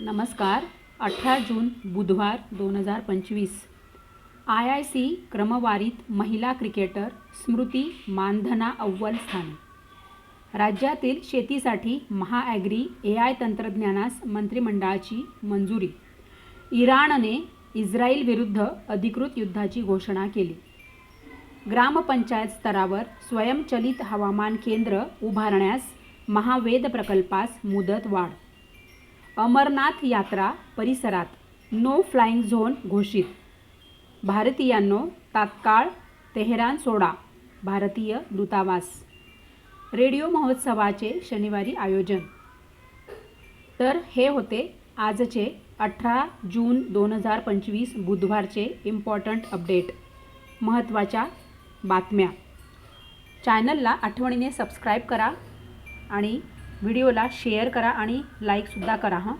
नमस्कार. अठरा जून बुधवार दोन हजार पंचवीस. आय आय सी क्रमवारीत महिला क्रिकेटर स्मृती मानधना अव्वल स्थानी. राज्यातील शेतीसाठी महाॲग्री ए आय तंत्रज्ञानास मंत्रिमंडळाची मंजुरी. इराणने इस्रायलविरुद्ध अधिकृत युद्धाची घोषणा केली. ग्रामपंचायत स्तरावर स्वयंचलित हवामान केंद्र उभारण्यास महावेद प्रकल्पास मुदत वाढ. अमरनाथ यात्रा परिसरात नो फ्लाईंग झोन घोषित. भारतीयांनो तात्काळ तेहरान सोडा भारतीय दूतावास. रेडिओ महोत्सवाचे शनिवारी आयोजन. तर हे होते आजचे अठरा जून दोन हजार पंचवीस बुधवारचे इम्पॉर्टंट अपडेट महत्त्वाच्या बातम्या. चॅनलला आठवणीने सबस्क्राईब करा आणि व्हिडिओला शेअर करा आणि लाईकसुद्धा करा हां.